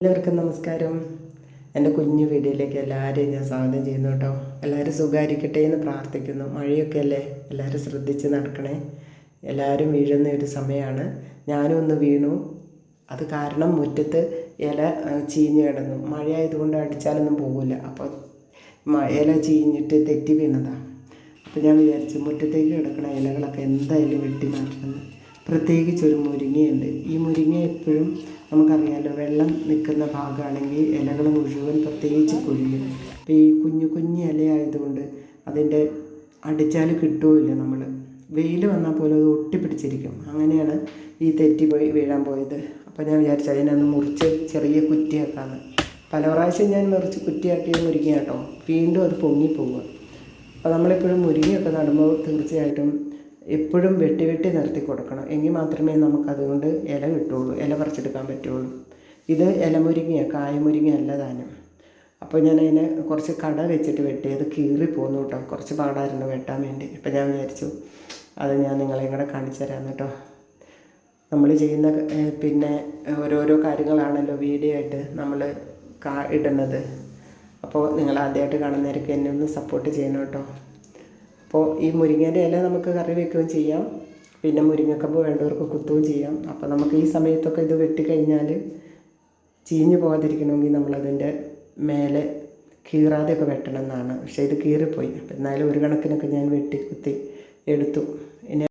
എല്ലാവർക്കും നമസ്കാരം. എന്റെ കുഞ്ഞു വീഡിയോയിലേക്ക് എല്ലാവരെയും ഞാൻ സ്വാഗതം ചെയ്യുന്നു കേട്ടോ. എല്ലാവരും സുഖമായിരിക്കട്ടെ എന്ന് പ്രാർത്ഥിക്കുന്നു. മഴയൊക്കെ അല്ലേ? എല്ലാവരും ശ്രദ്ധിച്ച് നടക്കണേ. എല്ലാവരും വീഴുന്ന ഒരു സമയമാണ്. ഞാനും ഒന്ന് വീണു. അത് കാരണം മുറ്റത്ത് ഇല ചീഞ്ഞ് കിടന്നു. മഴ ആയതുകൊണ്ട് അടിച്ചാലൊന്നും പോകില്ല അപ്പോൾ ഇല ചീഞ്ഞിട്ട് തെറ്റി വീണതാണ് അപ്പോൾ ഞാൻ വിചാരിച്ചു മുറ്റത്തേക്ക് കിടക്കണ ഇലകളൊക്കെ എന്തായാലും വെട്ടി മാറ്റണമെന്ന് പ്രത്യേകിച്ച് ഒരു മുരിങ്ങയുണ്ട്. ഈ മുരിങ്ങ എപ്പോഴും നമുക്കറിയാമല്ലോ വെള്ളം നിൽക്കുന്ന ഭാഗമാണെങ്കിൽ ഇലകൾ മുഴുവൻ പ്രത്യേകിച്ച് പൊഴിയും അപ്പോൾ ഈ കുഞ്ഞു കുഞ്ഞു ഇലയായതുകൊണ്ട് അതിന്റെ അടിച്ചാൽ കിട്ടുമില്ല നമ്മൾ വെയിൽ വന്നാൽ പോലും അത് ഒട്ടിപ്പിടിച്ചിരിക്കും. അങ്ങനെയാണ് ഈ തെറ്റി പോയി വീഴാൻ പോയത്. അപ്പോൾ ഞാൻ വിചാരിച്ചു അതിനൊന്ന് മുറിച്ച് ചെറിയ കുറ്റിയാക്കാന്ന്. പല പ്രാവശ്യം ഞാൻ മുറിച്ച് കുറ്റിയാക്കിയ മുരിങ്ങ കേട്ടോ വീണ്ടും അത് പൊങ്ങിപ്പോവുക അപ്പോൾ നമ്മളെപ്പോഴും മുരിങ്ങയൊക്കെ നടുമ്പോൾ തീർച്ചയായിട്ടും എപ്പോഴും വെട്ടി വെട്ടി നിർത്തി കൊടുക്കണം. എങ്കിൽ മാത്രമേ നമുക്കതുകൊണ്ട് ഇല കിട്ടുള്ളൂ ഇല പറിച്ചെടുക്കാൻ പറ്റുള്ളൂ ഇത് ഇലമുരിങ്ങയാണ് കായമുരിങ്ങ അല്ല താനും അപ്പോൾ ഞാൻ അതിനെ കുറച്ച് കട വെച്ചിട്ട് വെട്ടി. അത് കീറി പോന്നു കേട്ടോ. കുറച്ച് പാടായിരുന്നു വെട്ടാൻ വേണ്ടി. അപ്പോൾ ഞാൻ വിചാരിച്ചു അത് ഞാൻ നിങ്ങളെയും കൂടെ കാണിച്ചു തരാം കേട്ടോ. നമ്മൾ ചെയ്യുന്ന പിന്നെ ഓരോരോ കാര്യങ്ങളാണല്ലോ വീഡിയോ ആയിട്ട് നമ്മൾ കാ ഇടുന്നത്. അപ്പോൾ നിങ്ങൾ ആദ്യമായിട്ട് കാണുന്നവർക്ക് എന്നെ ഒന്ന് സപ്പോർട്ട് ചെയ്യണം കേട്ടോ. അപ്പോൾ ഈ മുരിങ്ങേന്റെ ഇല നമുക്ക് കറി വെക്കുകയും ചെയ്യാം. പിന്നെ മുരിങ്ങക്കമ്പ് വേണ്ടവർക്ക് കുത്തുകയും ചെയ്യാം. അപ്പോൾ നമുക്ക് ഈ സമയത്തൊക്കെ ഇത് വെട്ടിക്കഴിഞ്ഞാൽ ചീഞ്ഞു പോകാതിരിക്കണമെങ്കിൽ നമ്മളതിന്റെ മേലെ കീറാതെയൊക്കെ വെട്ടണം എന്നാണ്. പക്ഷേ ഇത് കീറിപ്പോയി. അപ്പം എന്നാലും ഒരു കണക്കിനൊക്കെ ഞാൻ വെട്ടി കുത്തി എടുത്തു.